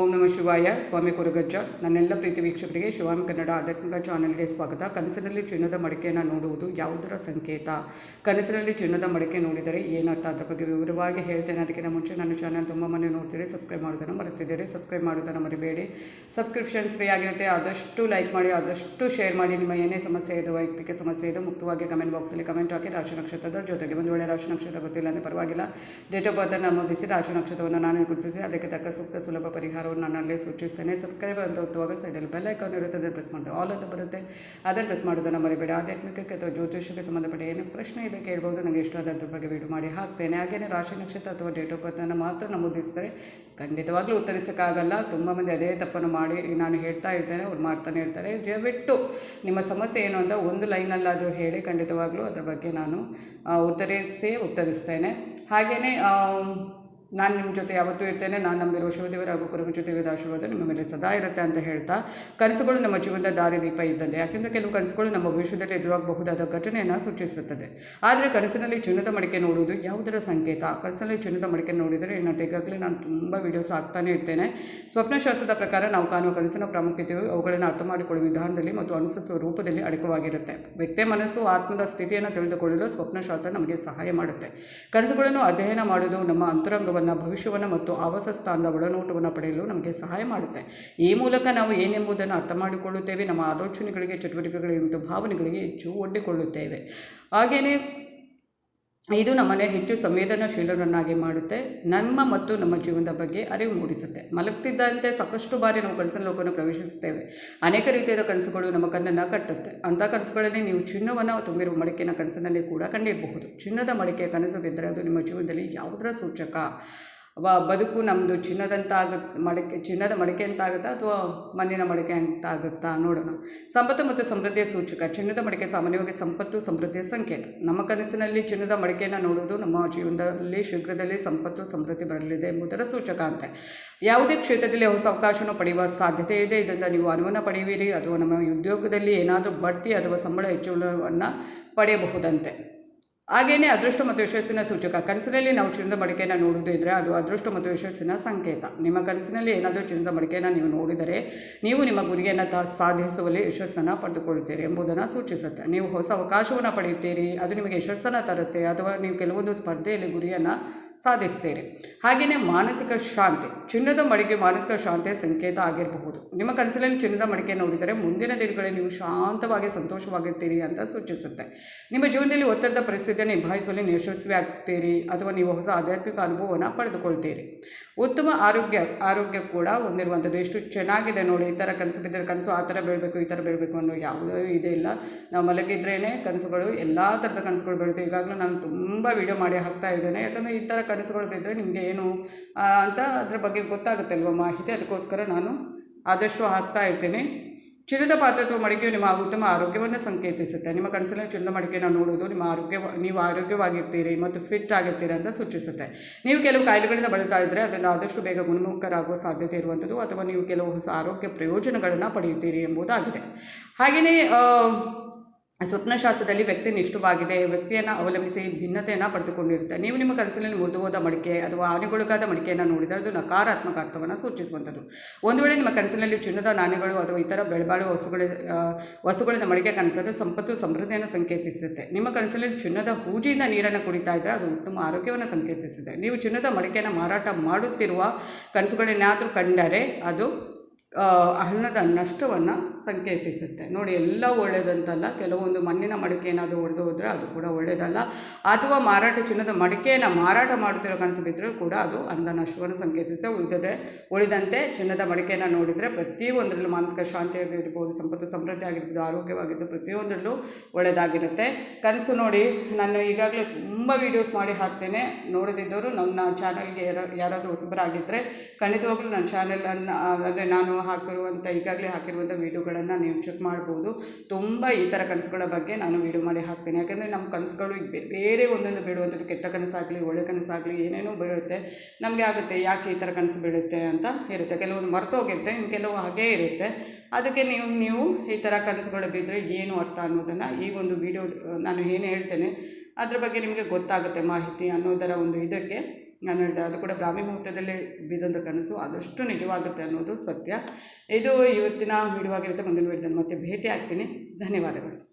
ಓಂ ನಮಃ ಶಿವಾಯ. ಸ್ವಾಮಿ ಕೊರಗಜ್ಜ. ನನ್ನೆಲ್ಲ ಪ್ರೀತಿ ವೀಕ್ಷಕರಿಗೆ ಶಿವಾಮಿ ಕನ್ನಡ ಆಧ್ಯಾತ್ಮಿಕ ಚಾನಲ್ಗೆ ಸ್ವಾಗತ. ಕನಸಿನಲ್ಲಿ ಚಿನ್ನದ ಮಡಿಕೆಯನ್ನು ನೋಡುವುದು ಯಾವುದರ ಸಂಕೇತ? ಕನಸಿನಲ್ಲಿ ಚಿನ್ನದ ಮಡಿಕೆ ನೋಡಿದರೆ ಏನರ್ಥ ಅದರ ಬಗ್ಗೆ ವಿವರವಾಗಿ ಹೇಳ್ತೇನೆ. ಅದಕ್ಕಿಂತ ಮುಂಚೆ ನನ್ನ ಚಾನಲ್ ತುಂಬ ಮನೆ ನೋಡ್ತೀರಿ ಸಬ್ಸ್ಕ್ರೈಬ್ ಮಾಡೋದನ್ನು ಮರೆತಿದ್ದೀರಿ. ಸಬ್ಸ್ಕ್ರೈಬ್ ಮಾಡೋದನ್ನು ಮರಿಬೇಡಿ. ಸಬ್ಸ್ಕ್ರಿಪ್ಷನ್ಸ್ ಫ್ರೀ ಆಗಿರುತ್ತೆ. ಆದಷ್ಟು ಲೈಕ್ ಮಾಡಿ, ಆದಷ್ಟು ಶೇರ್ ಮಾಡಿ. ನಿಮ್ಮ ಏನೇ ಸಮಸ್ಯೆ ಇದೆ ವೈಯಕ್ತಿಕ ಸಮಸ್ಯೆ ಇದೆ ಮುಕ್ತವಾಗಿ ಕಮೆಂಟ್ ಬಾಕ್ಸಲ್ಲಿ ಕಮೆಂಟ್ ಹಾಕಿ. ರಾಶಿ ನಕ್ಷತ್ರದ ಜೊತೆಗೆ ಒಂದು ವೇಳೆ ರಾಶಿ ನಕ್ಷತ್ರ ಗೊತ್ತಿಲ್ಲ ಅಂದರೆ ಪರವಾಗಿಲ್ಲ. ಡೇಟ್ ಆಫ್ ಬರ್ತ್ ನಮೂದಿಸಿ ರಾಶಿ ನಕ್ಷತ್ರವನ್ನು ನಾನು ಗುರುತಿಸಿ. ಅದಕ್ಕೆ ತಕ್ಕ ಸೂಕ್ತ ಸುಲಭ ಪರಿಹಾರವನ್ನು ನಾನು ಸೂಚಿಸ್ತೇನೆ ಸಬ್ಸ್ಕ್ರೈಬ್ ಅಂತ ಒತ್ತುವಾಗ ಸೈಡಲ್ಲಿ ಬೆಲ್ ಐಕಾನ್ ಇರುತ್ತೆ, ಅದನ್ನು ಪ್ರೆಸ್ ಮಾಡಿದೆ ಆಲ್ ಅಂತ ಬರುತ್ತೆ, ಅದನ್ನು ಪ್ರೆಸ್ ಮಾಡೋದನ್ನು ಮರಿಬೇಡಿ. ಆಧ್ಯಾತ್ಮಿಕಕ್ಕೆ ಅಥವಾ ಜ್ಯೋತಿಷಕ್ಕೆ ಸಂಬಂಧಪಟ್ಟ ಏನು ಪ್ರಶ್ನೆ ಇದೆ ಕೇಳ್ಬೋದು, ನನಗೆ ಇಷ್ಟವಾದ ಅದ್ರ ಬಗ್ಗೆ ವೀಡಿಯೋ ಮಾಡಿ ಹಾಕ್ತೇನೆ. ಹಾಗೆಯೇ ರಾಶಿ ನಕ್ಷತ್ರ ಅಥವಾ ಡೇಟ್ ಆಫ್ ಬರ್ತನ್ನು ಮಾತ್ರ ನಮೂದಿಸ್ತಾರೆ ಖಂಡಿತವಾಗ್ಲೂ ಉತ್ತರಿಸೋಕ್ಕಾಗಲ್ಲ. ತುಂಬ ಮಂದಿ ಅದೇ ತಪ್ಪನ್ನು ಮಾಡಿ ನಾನು ಹೇಳ್ತಾ ಇರ್ತೇನೆ, ಅವ್ರು ಮಾಡ್ತಾನೆ ಇರ್ತಾರೆ. ದಯವಿಟ್ಟು ನಿಮ್ಮ ಸಮಸ್ಯೆ ಏನು ಅಂತ ಒಂದು ಲೈನಲ್ಲಾದರೂ ಹೇಳಿ ಖಂಡಿತವಾಗ್ಲೂ ಅದ್ರ ಬಗ್ಗೆ ನಾನು ಉತ್ತರಿಸಿ ಉತ್ತರಿಸ್ತೇನೆ. ಹಾಗೆಯೇ ನಾನು ನಿಮ್ಮ ಜೊತೆ ಯಾವತ್ತೂ ಇರ್ತೇನೆ, ನಾನು ನಂಬಿರುವ ಶಿವದೇವರ ಹಾಗೂ ಕುರುಬ ಜೊತೆ ಇರೋದು ಆಶೀರ್ವಾದ ನಿಮ್ಮ ಮೇಲೆ ಸದಾ ಇರುತ್ತೆ ಅಂತ ಹೇಳ್ತಾ, ಕನಸುಗಳು ನಮ್ಮ ಜೀವನದ ದಾರಿದೀಪ ಇದ್ದಂತೆ. ಯಾಕೆಂದರೆ ಕೆಲವು ಕನಸುಗಳು ನಮ್ಮ ಭವಿಷ್ಯದಲ್ಲಿ ಎದುರಾಗಬಹುದಾದ ಘಟನೆಯನ್ನು ಸೂಚಿಸುತ್ತದೆ. ಆದರೆ ಕನಸಿನಲ್ಲಿ ಚಿನ್ನದ ಮಡಿಕೆ ನೋಡುವುದು ಯಾವುದರ ಸಂಕೇತ? ಕನಸಿನಲ್ಲಿ ಚಿನ್ನದ ಮಡಿಕೆ ನೋಡಿದರೆ ಏನಂತ ಈಗಾಗಲೇ ನಾನು ತುಂಬ ವೀಡಿಯೋಸ್ ಹಾಕ್ತಾನೆ ಇರ್ತೇನೆ. ಸ್ವಪ್ನಶಾಸ್ತ್ರದ ಪ್ರಕಾರ ನಾವು ಕಾಣುವ ಕನಸಿನ ಪ್ರಾಮುಖ್ಯತೆಯು ಅವುಗಳನ್ನು ಅರ್ಥ ಮಾಡಿಕೊಳ್ಳುವ ವಿಧಾನದಲ್ಲಿ ಮತ್ತು ಅನುಸರಿಸುವ ರೂಪದಲ್ಲಿ ಅಡಕವಾಗಿರುತ್ತೆ. ವ್ಯಕ್ತಿಯ ಮನಸ್ಸು, ಆತ್ಮದ ಸ್ಥಿತಿಯನ್ನು ತಿಳಿದುಕೊಳ್ಳಲು ಸ್ವಪ್ನಶಾಸ್ತ್ರ ನಮಗೆ ಸಹಾಯ ಮಾಡುತ್ತೆ. ಕನಸುಗಳನ್ನು ಅಧ್ಯಯನ ಮಾಡುವುದು ನಮ್ಮ ಅಂತರಂಗವನ್ನು ಭವಿಷ್ಯವನ್ನು ಮತ್ತು ಆವಾಸ ಸ್ಥಾನದ ಒಳನೋಟವನ್ನು ಪಡೆಯಲು ನಮಗೆ ಸಹಾಯ ಮಾಡುತ್ತೆ. ಈ ಮೂಲಕ ನಾವು ಏನೆಂಬುದನ್ನು ಅರ್ಥ ಮಾಡಿಕೊಳ್ಳುತ್ತೇವೆ. ನಮ್ಮ ಆಲೋಚನೆಗಳಿಗೆ, ಚಟುವಟಿಕೆಗಳಿಗೆ ಮತ್ತು ಭಾವನೆಗಳಿಗೆ ಹೆಚ್ಚು ಒಡ್ಡಿಕೊಳ್ಳುತ್ತೇವೆ. ಹಾಗೆಯೇ ಇದು ನಮ್ಮನ್ನು ಹೆಚ್ಚು ಸಂವೇದನಾಶೀಲರನ್ನಾಗಿ ಮಾಡುತ್ತೆ, ನಮ್ಮ ಮತ್ತು ನಮ್ಮ ಜೀವನದ ಬಗ್ಗೆ ಅರಿವು ಮೂಡಿಸುತ್ತೆ. ಮಲಗ್ತಿದ್ದಂತೆ ಸಾಕಷ್ಟು ಬಾರಿ ನಾವು ಕನಸಿನ ಲೋಕವನ್ನು ಪ್ರವೇಶಿಸುತ್ತೇವೆ. ಅನೇಕ ರೀತಿಯಾದ ಕನಸುಗಳು ನಮ್ಮ ಕಣ್ಣನ್ನು ಕಟ್ಟುತ್ತೆ. ಅಂಥ ಕನಸುಗಳಲ್ಲಿ ನೀವು ಚಿನ್ನವನ್ನು ತುಂಬಿರುವ ಮಡಿಕೆನ ಕನಸಿನಲ್ಲಿ ಕೂಡ ಕಂಡಿರಬಹುದು. ಚಿನ್ನದ ಮಡಿಕೆಯ ಕನಸು ಬಿದ್ದರೆ ಅದು ನಿಮ್ಮ ಜೀವನದಲ್ಲಿ ಯಾವುದರ ಸೂಚಕ? ವ ಬದುಕು ನಮ್ಮದು ಚಿನ್ನದಂತ ಆಗುತ್ತೆ ಮಡಕೆ, ಚಿನ್ನದ ಮಡಿಕೆ ಅಂತ ಆಗುತ್ತಾ ಅಥವಾ ಮಣ್ಣಿನ ಮಡಿಕೆ ಅಂತ ಆಗುತ್ತಾ ನೋಡೋಣ. ಸಂಪತ್ತು ಮತ್ತು ಸಮೃದ್ಧಿಯ ಸೂಚಕ. ಚಿನ್ನದ ಮಡಿಕೆ ಸಾಮಾನ್ಯವಾಗಿ ಸಂಪತ್ತು, ಸಮೃದ್ಧಿಯ ಸಂಕೇತ. ನಮ್ಮ ಕನಸಿನಲ್ಲಿ ಚಿನ್ನದ ಮಡಿಕೆಯನ್ನು ನೋಡುವುದು ನಮ್ಮ ಜೀವನದಲ್ಲಿ ಶೀಘ್ರದಲ್ಲಿ ಸಂಪತ್ತು, ಸಮೃದ್ಧಿ ಬರಲಿದೆ ಎಂಬುದರ ಸೂಚಕ ಅಂತೆ. ಯಾವುದೇ ಕ್ಷೇತ್ರದಲ್ಲಿ ಹೊಸ ಅವಕಾಶವನ್ನು ಪಡೆಯುವ ಸಾಧ್ಯತೆ ಇದೆ. ಇದರಿಂದ ನೀವು ಅನುವನ್ನು ಪಡೆಯುವಿರಿ. ಅಥವಾ ನಮ್ಮ ಉದ್ಯೋಗದಲ್ಲಿ ಏನಾದರೂ ಬಡ್ತಿ ಅಥವಾ ಸಂಬಳ ಹೆಚ್ಚಳವನ್ನು ಪಡೆಯಬಹುದಂತೆ. ಹಾಗೆಯೇ ಅದೃಷ್ಟ ಮತ್ತು ಯಶಸ್ಸಿನ ಸೂಚಕ. ಕನಸಿನಲ್ಲಿ ನಾವು ಚಿನ್ನದ ಮಡಿಕೆಯನ್ನು ನೋಡುವುದು ಇದ್ದರೆ ಅದು ಅದೃಷ್ಟ ಮತ್ತು ಯಶಸ್ಸಿನ ಸಂಕೇತ. ನಿಮ್ಮ ಕನಸಿನಲ್ಲಿ ಏನಾದರೂ ಚಿನ್ನದ ಮಡಿಕೆಯನ್ನು ನೀವು ನೋಡಿದರೆ ನೀವು ನಿಮ್ಮ ಗುರಿಯನ್ನು ತ ಸಾಧಿಸುವಲ್ಲಿ ಯಶಸ್ಸನ್ನು ಪಡೆದುಕೊಳ್ಳುತ್ತೀರಿ ಎಂಬುದನ್ನು ಸೂಚಿಸುತ್ತೆ. ನೀವು ಹೊಸ ಅವಕಾಶವನ್ನು ಪಡೆಯುತ್ತೀರಿ, ಅದು ನಿಮಗೆ ಯಶಸ್ಸನ್ನು ತರುತ್ತೆ, ಅಥವಾ ನೀವು ಕೆಲವೊಂದು ಸ್ಪರ್ಧೆಯಲ್ಲಿ ಗುರಿಯನ್ನು ಸಾಧಿಸ್ತೀರಿ. ಹಾಗೆಯೇ ಮಾನಸಿಕ ಶಾಂತಿ, ಚಿನ್ನದ ಮಡಿಕೆ ಮಾನಸಿಕ ಶಾಂತಿಯ ಸಂಕೇತ ಆಗಿರಬಹುದು. ನಿಮ್ಮ ಕನಸಿನಲ್ಲಿ ಚಿನ್ನದ ಮಡಿಕೆ ನೋಡಿದರೆ ಮುಂದಿನ ದಿನಗಳಲ್ಲಿ ನೀವು ಶಾಂತವಾಗಿ ಸಂತೋಷವಾಗಿರ್ತೀರಿ ಅಂತ ಸೂಚಿಸುತ್ತೆ. ನಿಮ್ಮ ಜೀವನದಲ್ಲಿ ಒತ್ತಡದ ಪರಿಸ್ಥಿತಿಯನ್ನು ನಿಭಾಯಿಸುವಲ್ಲಿ ಯಶಸ್ವಿ ಆಗ್ತೀರಿ ಅಥವಾ ನೀವು ಹೊಸ ಆಧ್ಯಾತ್ಮಿಕ ಅನುಭವವನ್ನು ಪಡೆದುಕೊಳ್ತೀರಿ. ಉತ್ತಮ ಆರೋಗ್ಯ ಆರೋಗ್ಯ ಕೂಡ ಹೊಂದಿರುವಂಥದ್ದು. ಎಷ್ಟು ಚೆನ್ನಾಗಿದೆ ನೋಡಿ, ಈ ಥರ ಕನಸು ಬಿದ್ದರೆ ಕನಸು ಆ ಥರ ಬೀಳಬೇಕು, ಈ ಥರ ಬೀಳಬೇಕು ಅನ್ನೋ ಯಾವುದೂ ಇದೇ ಇಲ್ಲ. ನಾವು ಮಲಗಿದ್ರೇ ಕನಸುಗಳು ಎಲ್ಲ ಥರದ ಕನಸುಗಳು ಬೀಳುತ್ತೆ. ಈಗಾಗಲೂ ನಾನು ತುಂಬ ವಿಡಿಯೋ ಮಾಡಿ ಹಾಕ್ತಾ ಇದ್ದೇನೆ. ಯಾಕಂದರೆ ಈ ಥರ ಕನಸುಗಳು ನಿಮಗೆ ಏನು ಅಂತ ಅದ್ರ ಬಗ್ಗೆ ಗೊತ್ತಾಗುತ್ತಲ್ವ ಮಾಹಿತಿ? ಅದಕ್ಕೋಸ್ಕರ ನಾನು ಆದಷ್ಟು ಹಾಕ್ತಾ ಇರ್ತೀನಿ. ಚಿನ್ನದ ಪಾತ್ರೆ ಅಥವಾ ಮಡಿಕೆಯು ನಿಮ್ಮ ಉತ್ತಮ ಆರೋಗ್ಯವನ್ನು ಸಂಕೇತಿಸುತ್ತೆ. ನಿಮ್ಮ ಕನಸಿನ ಚಿನ್ನದ ಮಡಿಕೆಯನ್ನು ನೋಡುವುದು ನಿಮ್ಮ ಆರೋಗ್ಯ, ನೀವು ಆರೋಗ್ಯವಾಗಿರ್ತೀರಿ ಮತ್ತು ಫಿಟ್ ಆಗಿರ್ತೀರಿ ಅಂತ ಸೂಚಿಸುತ್ತೆ. ನೀವು ಕೆಲವು ಕಾಯಿಲೆಗಳಿಂದ ಬಳಲ್ತಾ ಇದ್ದರೆ ಅದನ್ನು ಆದಷ್ಟು ಬೇಗ ಗುಣಮುಖರಾಗುವ ಸಾಧ್ಯತೆ ಇರುವಂಥದ್ದು ಅಥವಾ ನೀವು ಕೆಲವು ಹೊಸ ಆರೋಗ್ಯ ಪ್ರಯೋಜನಗಳನ್ನು ಪಡೆಯುತ್ತೀರಿ ಎಂಬುದಾಗಿದೆ. ಹಾಗೆಯೇ ಸ್ವಪ್ನಶಾಸ್ತ್ರದಲ್ಲಿ ವ್ಯಕ್ತಿ ನಿಷ್ಠವಾಗಿದೆ. ವ್ಯಕ್ತಿಯನ್ನು ಅವಲಂಬಿಸಿ ಭಿನ್ನತೆಯನ್ನು ಪಡೆದುಕೊಂಡಿರುತ್ತೆ. ನೀವು ನಿಮ್ಮ ಕನಸಿನಲ್ಲಿ ಮುರಿದು ಹೋದ ಮಡಿಕೆ ಅಥವಾ ಹಾನಿಗೊಳಗಾದ ಮಡಿಕೆಯನ್ನು ನೋಡಿದರೆ ಅದು ನಕಾರಾತ್ಮಕ ಅರ್ಥವನ್ನು ಸೂಚಿಸುವಂಥದ್ದು. ಒಂದು ವೇಳೆ ನಿಮ್ಮ ಕನಸಿನಲ್ಲಿ ಚಿನ್ನದ ನಾಣ್ಯಗಳು ಅಥವಾ ಇತರ ಬೆಳೆಬಾಳುವ ವಸ್ತುಗಳ ವಸ್ತುಗಳಿಂದ ಮಡಿಕೆ ಕನಸಲು ಸಂಪತ್ತು, ಸಮೃದ್ಧಿಯನ್ನು ಸಂಕೇತಿಸುತ್ತೆ. ನಿಮ್ಮ ಕನಸಿನಲ್ಲಿ ಚಿನ್ನದ ಹೂಜಿಯಿಂದ ನೀರನ್ನು ಕುಡಿತಾ ಇದ್ದರೆ ಅದು ಉತ್ತಮ ಆರೋಗ್ಯವನ್ನು ಸಂಕೇತಿಸುತ್ತೆ. ನೀವು ಚಿನ್ನದ ಮಡಿಕೆಯನ್ನು ಮಾರಾಟ ಮಾಡುತ್ತಿರುವ ಕನಸುಗಳನ್ನೇನಾದರೂ ಕಂಡರೆ ಅದು ಹಣದ ನಷ್ಟವನ್ನು ಸಂಕೇತಿಸುತ್ತೆ. ನೋಡಿ, ಎಲ್ಲ ಒಳ್ಳೆಯದಂತಲ್ಲ ಕೆಲವೊಂದು ಮಣ್ಣಿನ ಮಡಿಕೆ ಏನಾದರೂ ಒಡೆದು ಹೋದರೆ ಅದು ಕೂಡ ಒಳ್ಳೆಯದಲ್ಲ ಅಥವಾ ಮಾರಾಟ ಚಿನ್ನದ ಮಡಿಕೆಯನ್ನು ಮಾರಾಟ ಮಾಡುತ್ತಿರೋ ಕನಸು ಬಿದ್ದರೂ ಕೂಡ ಅದು ಹಣದ ನಷ್ಟವನ್ನು ಸಂಕೇತಿಸುತ್ತೆ. ಉಳಿದರೆ ಉಳಿದಂತೆ ಚಿನ್ನದ ಮಡಿಕೆಯನ್ನು ನೋಡಿದರೆ ಪ್ರತಿಯೊಂದರಲ್ಲೂ ಮಾನಸಿಕ ಶಾಂತಿಯಾಗಿರ್ಬೋದು ಸಂಪತ್ತು, ಸಮೃದ್ಧಿ ಆಗಿರ್ಬೋದು, ಆರೋಗ್ಯವಾಗಿದ್ದು ಪ್ರತಿಯೊಂದರಲ್ಲೂ ಒಳ್ಳೆಯದಾಗಿರುತ್ತೆ ಕನಸು ನೋಡಿ, ನಾನು ಈಗಾಗಲೇ ತುಂಬ ವೀಡಿಯೋಸ್ ಮಾಡಿ ಹಾಕ್ತೇನೆ. ನೋಡದಿದ್ದವರು ನನ್ನ ಚಾನಲ್ಗೆ ಯಾರ, ಯಾರಾದರೂ ಹೊಸಬರಾಗಿದ್ದರೆ ಖಂಡಿತವಾಗ್ಲೂ ನನ್ನ ಚಾನಲನ್ನು ಅಂದರೆ ನಾನು ಹಾಕಿರುವಂಥ ಈಗಾಗಲೇ ಹಾಕಿರುವಂಥ ವೀಡಿಯೋಗಳನ್ನು ನೀವು ಚೆಕ್ ಮಾಡ್ಬೋದು. ತುಂಬ ಈ ಥರ ಕನಸುಗಳ ಬಗ್ಗೆ ನಾನು ವೀಡಿಯೋ ಮಾಡಿ ಹಾಕ್ತೇನೆ. ಯಾಕಂದರೆ ನಮ್ಮ ಕನಸುಗಳು ಬೇರೆ ಒಂದೊಂದು ಬೀಳುವಂಥದ್ದು ಕೆಟ್ಟ ಕನಸಾಗಲಿ, ಒಳ್ಳೆ ಕನಸಾಗಲಿ, ಏನೇನೋ ಬೀಳುತ್ತೆ. ನಮಗೆ ಆಗುತ್ತೆ, ಯಾಕೆ ಈ ಥರ ಕನಸು ಬೀಳುತ್ತೆ ಅಂತ ಇರುತ್ತೆ. ಕೆಲವೊಂದು ಮರ್ತೋಗಿರುತ್ತೆ ಇನ್ನು ಕೆಲವು ಹಾಗೇ ಇರುತ್ತೆ. ಅದಕ್ಕೆ ನೀವು ನೀವು ಈ ಥರ ಕನಸುಗಳು ಬಿದ್ದರೆ ಏನು ಅರ್ಥ ಅನ್ನೋದನ್ನು ಈ ಒಂದು ವಿಡಿಯೋ ನಾನು ಏನು ಹೇಳ್ತೇನೆ, ಅದ್ರ ಬಗ್ಗೆ ನಿಮಗೆ ಗೊತ್ತಾಗುತ್ತೆ ಮಾಹಿತಿ ಅನ್ನೋದರ ಒಂದು ಇದಕ್ಕೆ. ನಾನು ಹೇಳಿದೆ, ಅದು ಕೂಡ ಬ್ರಾಹ್ಮಿ ಮುಹೂರ್ತದಲ್ಲಿ ಬಿದ್ದಂಥ ಕನಸು, ಆದಷ್ಟು ನಿಜವಾಗುತ್ತೆ ಅನ್ನೋದು ಸತ್ಯ. ಇದು ಇವತ್ತಿನ ವಿಡಿಯೋ ಮುಂದಿನ ವಿಡಿಯೋದಲ್ಲಿ ಮತ್ತೆ ಭೇಟಿ ಆಗ್ತೀನಿ ಧನ್ಯವಾದಗಳು.